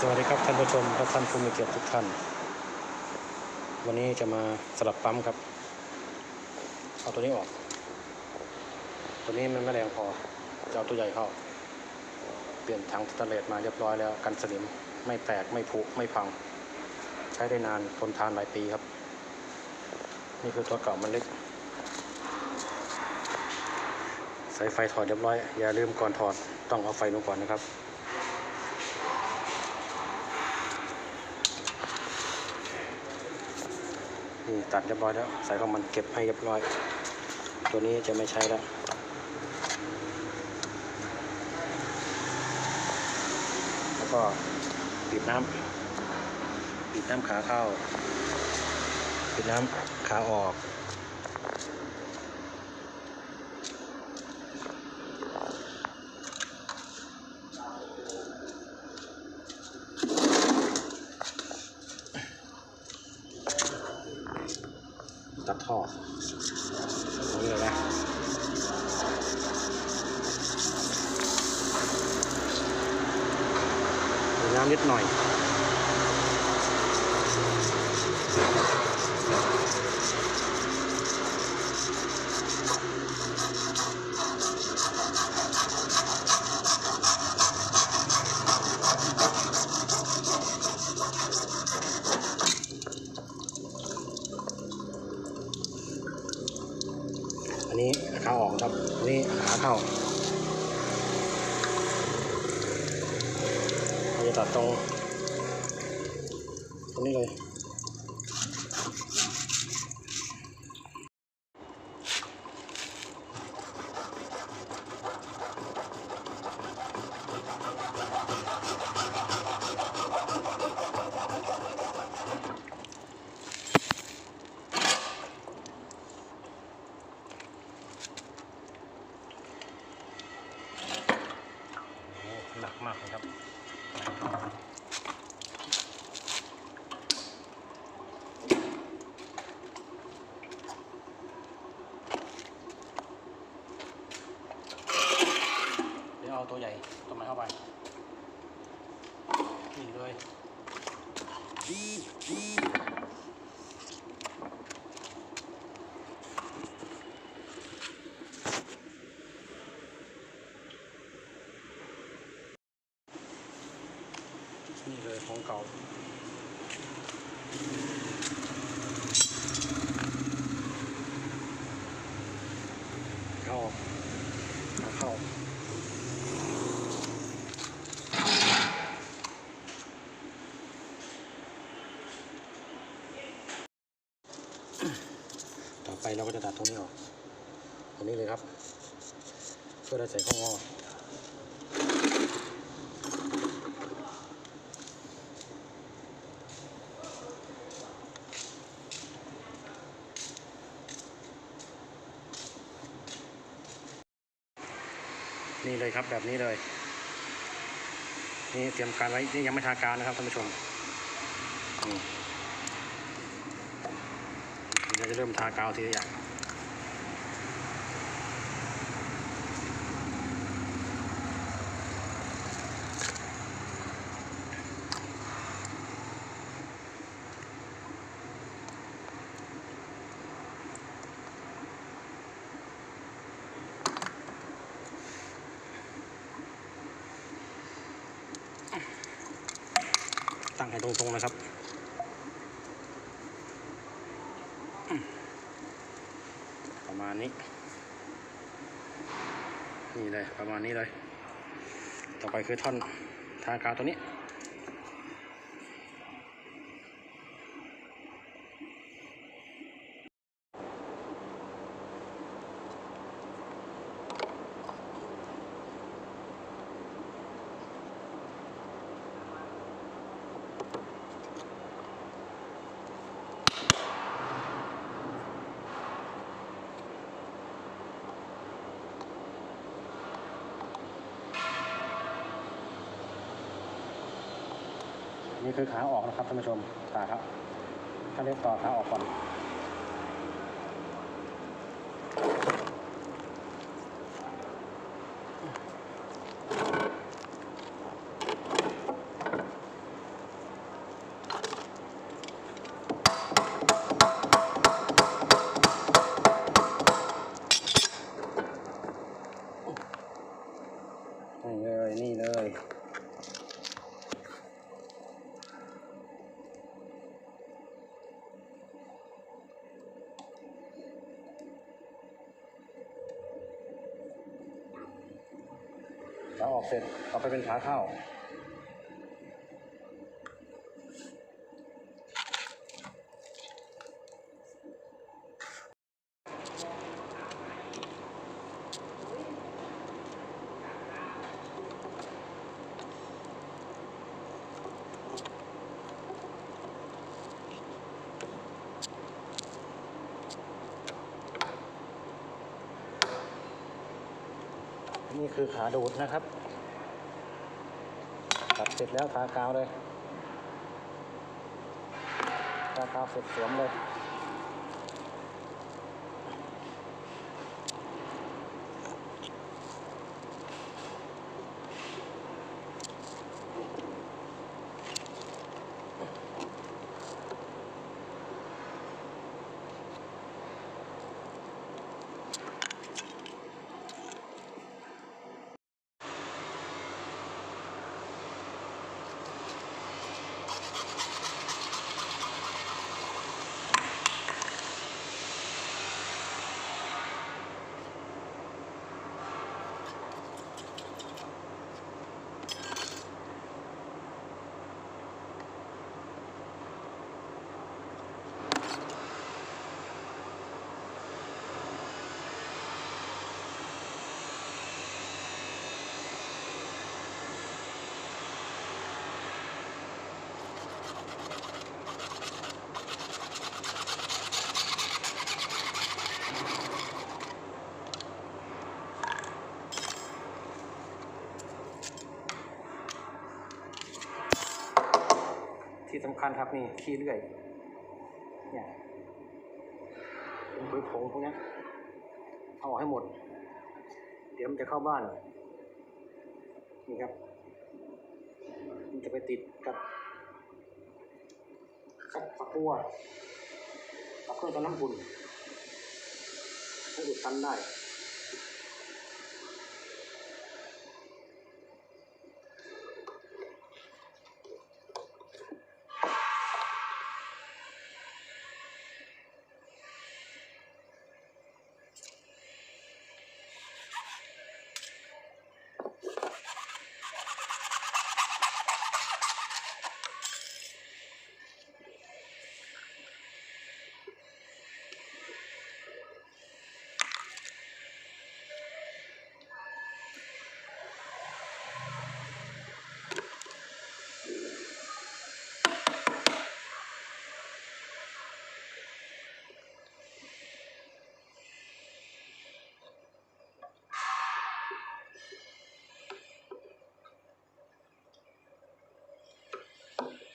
สวัสดีครับท่านผู้ชมและท่านผู้มีเกียรติทุกท่าน วันนี้จะมาสลับปั๊มครับ เอาตัวนี้ออก ตัวนี้มันไม่แรงพอจะเอาตัวใหญ่เข้า เปลี่ยนถังสแตนเลสมาเรียบร้อยแล้วกันสนิมไม่แตกไม่ผุไม่พัง ใช้ได้นานทนทานหลายปีครับ นี่คือตัวเก่ามันเล็กสายไฟถอดเรียบร้อย อย่าลืมก่อนถอดต้องเอาไฟลงก่อนนะครับ นี่ตัดเรียบร้อยแล้วใส่ของมันเก็บให้เรียบร้อย ตัวนี้จะไม่ใช้แล้วแล้วก็ปิดน้ำปิดน้ำขาเข้าปิดน้ำขาออก ตัดท่อตรงนี้เลยนะมีน้ำนิดหน่อย อันนี้ ขาออกครับนี่ขาเข้าเราจะตัดตรงตรงนี้เลย โอ้หนักมากเลยครับ เดี๋ยวเอาตัวใหญ่ตัวใหม่เข้าไป นี่เลย นี่เลยของเก่า เข้าเอาเข้า ต่อ ไปเราก็จะตัดตรงนี้ออกตรงนี้เลยครับเพื่อได้ใส่ข้องงอนี่เลยครับแบบนี้เลย นี่เตรียมการไว้นี่ยังไม่ทาการนะครับท่านผู้ชมอืม เดี๋ยวจะเริ่มทากาวทีละอย่างตั้งให้ตรงๆนะครับอืม ประมาณนี้ นี่เลยประมาณนี้เลย ต่อไปคือท่อนทากาวตัวนี้ คือขาออกนะครับท่านผู้ชมขาครับถ้าเรียกต่อขาออกก่อน อก เสร็จเอาไปเป็นขาเข้า นี่คือขาดูดนะครับ เสร็จแล้วทากาวเลยทากาวเสร็จสวมเลย สำคัญครับนี่ขี้เลื่อยเนี่ยเป็นปุ๋ยผงพวกนี้เอาออกให้หมด เดี๋ยวมันจะเข้าบ้าน นี่ครับ มันจะไปติดกับกับฝักบัวกับเครื่องทำน้ำอุ่นให้อุดตันได้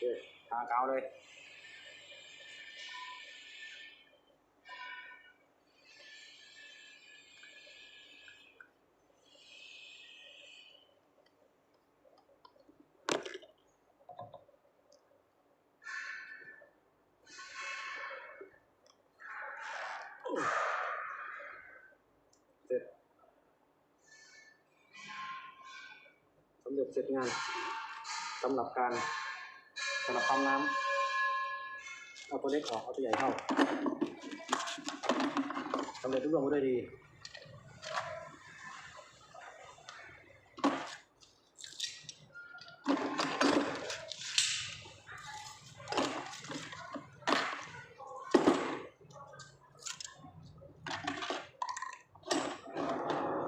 โอ เคทากาวเลยเสำหรับการสำหรับปั๊มน้ำเอาตัวเล็กออกเอาตัวใหญ่เข้าสำเร็จทุกเรื่องได้วยดี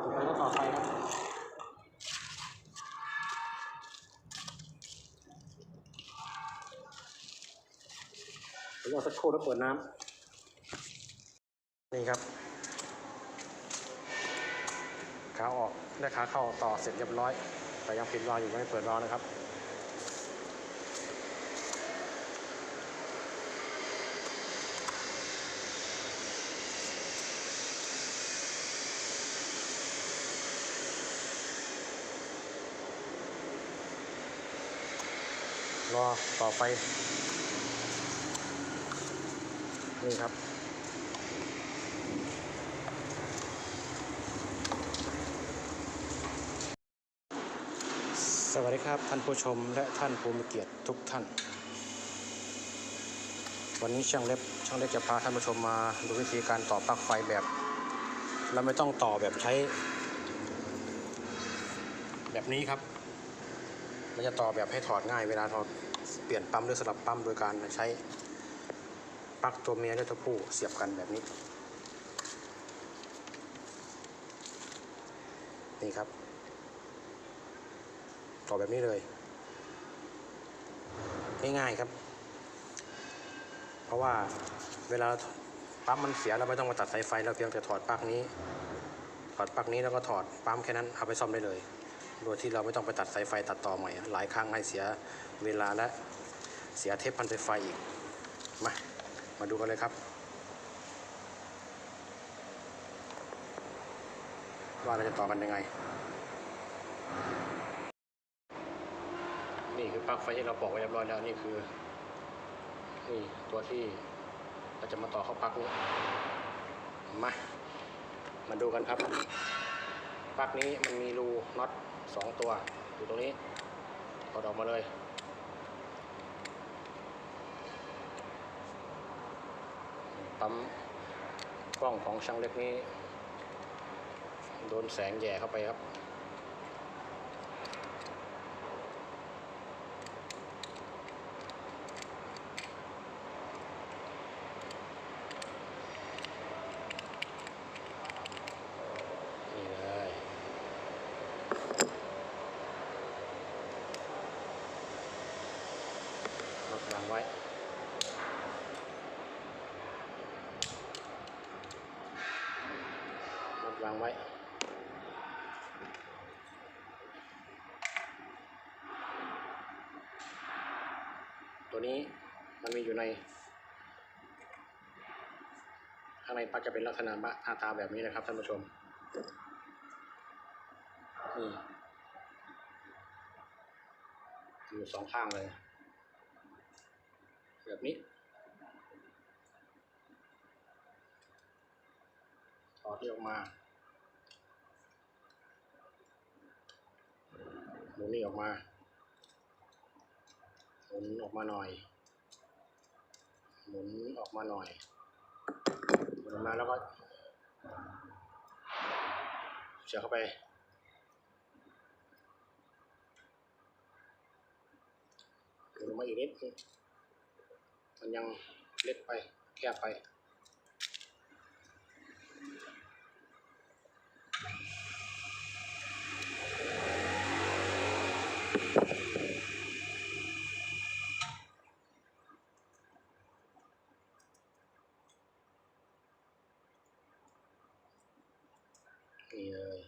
ต่อไปก็ต่อไฟครับ ผมรอสัก ครู่แล้วเปิดน้ำนี่ครับขาออกและขาเข้าต่อเสร็จเรียบร้อย แต่ยังปิดรออยู่ไม่เปิดรอนะครับรอต่อไฟ นี่ครับ สวัสดีครับท่านผู้ชมและท่านผู้มีเกียรติทุกท่าน วันนี้ช่างเล็บช่างเล็บจะพาท่านผู้ชมมาดูวิธีการต่อปลั๊กไฟแบบ เราไม่ต้องต่อแบบใช้ แบบนี้ครับมันจะต่อแบบให้ถอดง่ายเวลาถอดเปลี่ยนปั๊มหรือสลับปั๊มโดยการใช้ ปลั๊กตัวเมียและตัวผู้เสียบกันแบบนี้ นี่ครับ ต่อแบบนี้เลย ง่ายๆครับ เพราะว่าเวลาปั๊มมันเสียเราไม่ต้องมาตัดสายไฟเราเพียงแต่ถอดปลั๊กนี้ ถอดปลั๊กนี้แล้วก็ถอดปั๊มแค่นั้นเอาไปซ่อมได้เลย โดยที่เราไม่ต้องไปตัดสายไฟตัดต่อใหม่ หลายครั้งให้เสียเวลาและเสียเทปพันสายไฟอีก มา มาดูกันเลยครับ ว่าเราจะต่อกันยังไง นี่คือปลั๊กไฟที่เราปอกไว้เรียบร้อยแล้วนี่คือนี่ตัวที่เราจะมาต่อเข้าปลั๊กนี้มามาดูกันครับปลั๊กนี้มันมีรูน็อตสองตัวอยู่ตรงนี้ถอดออกมาเลย ปั๊มกล้องของช่างเล็กนี้ โดนแสงแย่เข้าไปครับ นี่เลยรถวางไว้ รถ วางไว้ ตัวนี้มันมีอยู่ใน ข้างในปักจะเป็นลักษณะหน้าตาแบบนี้นะครับท่านผู้ชมนี่อยู่สองข้างเลย แบบนี้ถอดนี่ออกมา มุนนี่ออกมาหมุนออกมาหน่อย หมุนออกมาหน่อยหมุนออกมาแล้วก็เสียเข้าไปหมุนมาอีกนิดมันยังเล็กไปแคบไป นี่เลย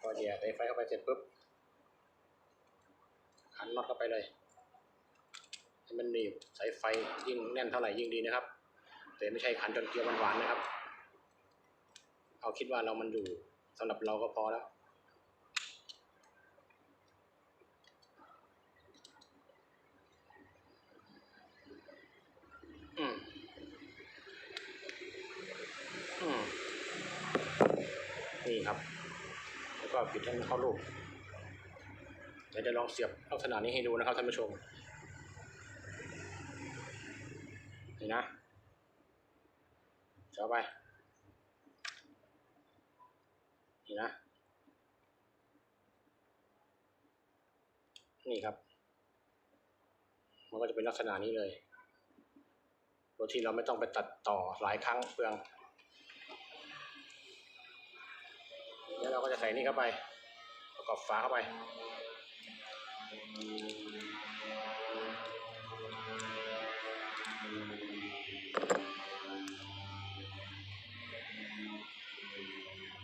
พอแย่สาย ไฟเข้าไปเสร็จปุ๊บขันน็อตเข้าไปเลยให้มันหนีบสายไฟยิ่งแน่นเท่าไหร่ยิ่งดีนะครับ แต่ไม่ใช่ขันจนเกลียวหวานๆนะครับ เอาคิดว่าเรามันอยู่สำหรับเราก็พอแล้ว อืม อืม นี่ครับ แล้วก็ปิ ดให้มันเข้ารูปเดี๋ยวจะลองเสียบลักษณะนี้ให้ดูนะครับท่านผู้ชมนี่นะเสียบไปนี่นะ นี่ครับ มันก็จะเป็นลักษณะนี้เลยโดยที่เราไม่ต้องไปตัดต่อหลายครั้งเปลืองแล้วเราก็จะใส่นี่เข้าไป อบฝาเข้าไป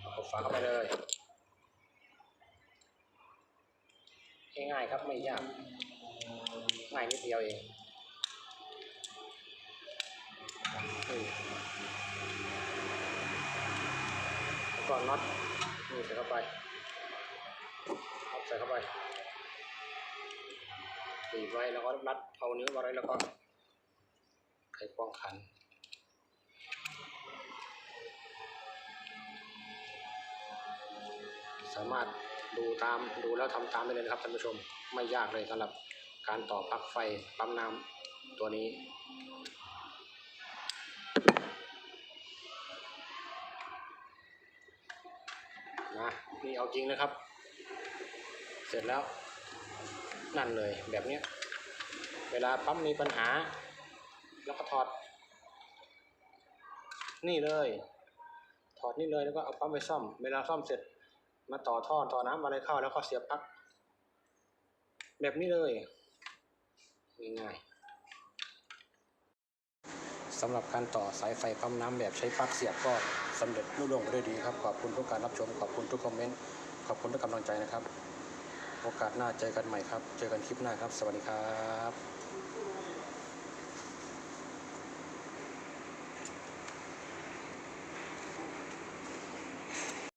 ประกอบฝาเข้าไปเลย ง่ายๆครับไม่ยาก ง่ายนิดเดียวเองนี่แล้วก็น็อตนี่ใส่เข้าไป เอาใส่เข้าไปตีบไว้แล้วก็รัดเอานิ้วมาไว้แล้วก็ไขควงขันสามารถดูตามดูแล้วทำตามได้เลยนะครับท่านผู้ชมไม่ยากเลยสำหรับการต่อปลั๊กไฟปั๊มน้ำตัวนี้ นะนี่เอาจริงนะครับ เสร็จแล้วนั่นเลยแบบนี้เวลาปั๊มมีปัญหา แล้วก็ถอด นี่เลย ถอดนี่เลยแล้วก็เอาปั๊มไปซ่อม เวลาซ่อมเสร็จ มาต่อท่อต่อน้ำอะไรเข้าแล้วก็เสียบปลั๊กแบบนี้เลยง่ายๆสำหรับการต่อสายไฟปั๊มน้ำแบบใช้ปลั๊กเสียบก็สำเร็จรุ่ล่วงไปด้วยดีครับ ขอบคุณทุกการรับชม ขอบคุณทุกคอมเมนต์ ขอบคุณทุกกำลังใจนะครับ โอกาสหน้าเจอกันใหม่ครับ เจอกันคลิปหน้าครับ สวัสดีครับ